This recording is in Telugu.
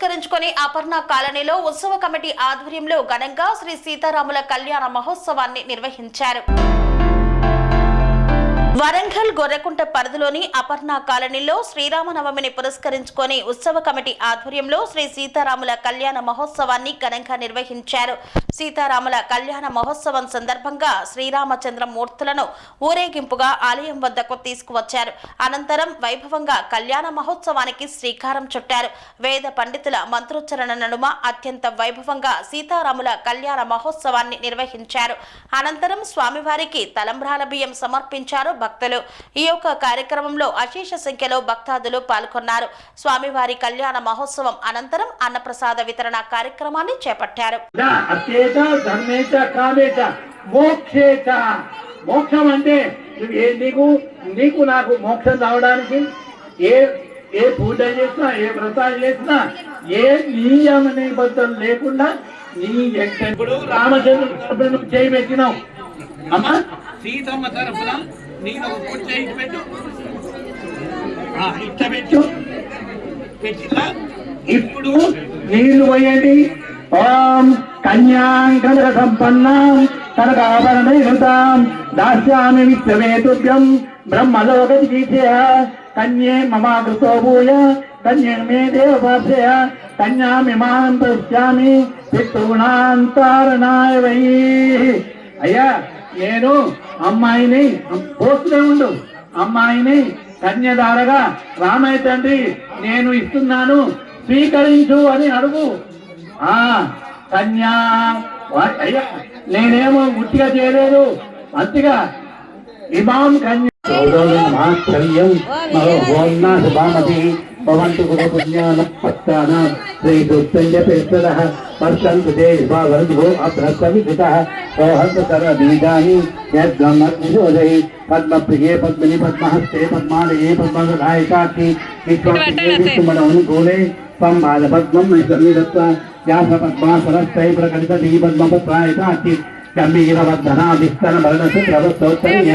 పురస్కరించుకుని అపర్ణ కాలనీలో ఉత్సవ కమిటీ ఆధ్వర్యంలో ఘనంగా శ్రీ సీతారాముల కళ్యాణ మహోత్సవాన్ని నిర్వహించారు. వరంగల్ గొర్రెకుంట పరిధిలోని అపర్ణ కాలనీలో శ్రీరామనవమిని పురస్కరించుకొని ఉత్సవ కమిటీ ఆధ్వర్యంలో శ్రీ సీతారాముల కళ్యాణ మహోత్సవాన్ని ఘనంగా నిర్వహించారు. సీతారాముల కళ్యాణ మహోత్సవం సందర్భంగా శ్రీరామచంద్ర మూర్తులను ఊరేగింపుగా ఆలయం వద్దకు తీసుకువచ్చారు. అనంతరం వైభవంగా కళ్యాణ మహోత్సవానికి శ్రీకారం చుట్టారు. వేద పండితుల మంత్రోచ్చరణ నడుమ అత్యంత వైభవంగా సీతారాముల కళ్యాణ మహోత్సవాన్ని నిర్వహించారు. అనంతరం స్వామివారికి తలంబ్రాల బియ్యం సమర్పించారు భక్తులు. ఈ యొక్క కార్యక్రమంలో అశేష సంఖ్యలో భక్తాదులు పాల్గొన్నారు. స్వామివారి కళ్యాణ మహోత్సవం అనంతరం అన్నప్రసాద వితరణ కార్యక్రమాన్ని చేపట్టారు. మోక్షం అంటే నువ్వు ఏ నీకు నీకు నాకు మోక్షం రావడానికి ఏ ఏ పూజ చేసినా ఏ వ్రతాలు చేసినా ఏ నియమ నిబద్ధం లేకుండా నీ ఇప్పుడు రామచంద్రుడు నువ్వు చేయి పెట్టినావు అమ్మా? సీతమ్మ తరఫున నేను ఒక పెట్టు ఆ, ఇట్ట పెట్టు. పెట్టిలా ఇప్పుడు నీళ్ళు పోయండి. ఓం కన్యాంకర సంపన్నాం కనకాభరణ యుతాం దాస్యామి విత్తవేతుభ్యం బ్రహ్మలోక చికీర్షయ కన్యే మమాకృతో భూయ. కన్యే మే దేవపాశ్రయ కన్యామిమాం పశ్యామి పితృణాంతారణాయ వై. అయ్యా నేను అమ్మాయిని పోస్తూనే ఉండు. అమ్మాయిని కన్యదారగా రామయ్య తండ్రి నేను ఇస్తున్నాను. స్వీకరించు అని అడుగు. ఆ కన్యా అయ్యా నేనేమో గుట్టిగా చేయలేదు. మంచిగా ఇమాం కన్యా. మాత్సర్యం శుభామతి భవంతు గురు పుణ్యాన పత్రాన శ్రీ దుస్తంజపేశ్వర వర్షంతు पश्यन् देशभा भरद्भो अभ्रस्तमि कृतः सौहर्दसरबीजानि यद्ब्रह्मनिशोधै पद्मप्रिये पद्मिनि पद्महस्ते पद्मालये पद्मसखाय साक्षि विश्वप्रिये विश्वमनोनुकूले त्वं बालपद्मं निदत्त्वा व्यासपद्मासरस्तै प्रकटितधी पद्मपत्राय साक्षि गम्भीरवर्धना विस्तरभरणसुप्रभस्तोत्तरीय